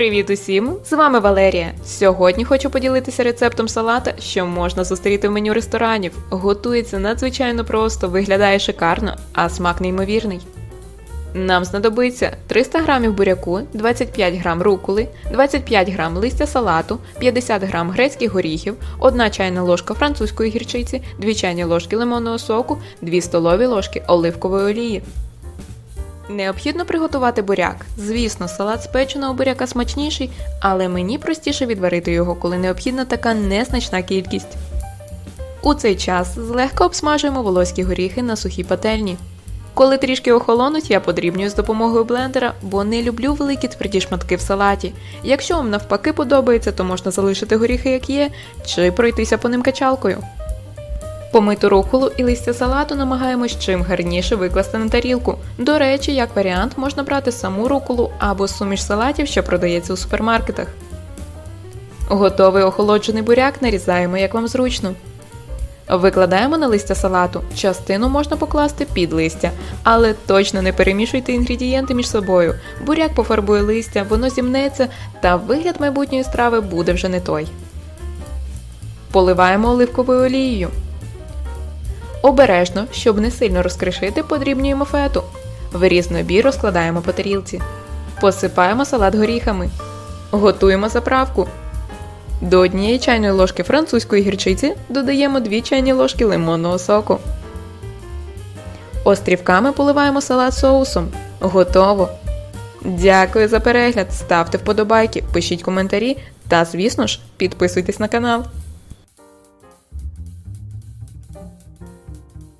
Привіт усім! З вами Валерія. Сьогодні хочу поділитися рецептом салата, що можна зустріти в меню ресторанів. Готується надзвичайно просто, виглядає шикарно, а смак неймовірний. Нам знадобиться 300 г буряку, 25 г руколи, 25 г листя салату, 50 г грецьких горіхів, 1 чайна ложка французької гірчиці, 2 чайні ложки лимонного соку, 2 столові ложки оливкової олії. Необхідно приготувати буряк. Звісно, салат з печеного буряка смачніший, але мені простіше відварити його, коли необхідна така незначна кількість. У цей час злегка обсмажуємо волоські горіхи на сухій пательні. Коли трішки охолонуть, я подрібнюю з допомогою блендера, бо не люблю великі тверді шматки в салаті. Якщо вам навпаки подобається, то можна залишити горіхи як є, чи пройтися по ним качалкою. Помиту руколу і листя салату намагаємось чим гарніше викласти на тарілку. До речі, як варіант можна брати саму руколу або суміш салатів, що продається у супермаркетах. Готовий охолоджений буряк нарізаємо як вам зручно. Викладаємо на листя салату. Частину можна покласти під листя, але точно не перемішуйте інгредієнти між собою. Буряк пофарбує листя, воно зімнеться, та вигляд майбутньої страви буде вже не той. Поливаємо оливковою олією. Обережно, щоб не сильно розкришити, подрібнюємо фету. Вирізний бій розкладаємо по тарілці. Посипаємо салат горіхами. Готуємо заправку. До однієї чайної ложки французької гірчиці додаємо 2 чайні ложки лимонного соку. Острівками поливаємо салат соусом. Готово! Дякую за перегляд! Ставте вподобайки, пишіть коментарі та, звісно ж, підписуйтесь на канал. Thank you.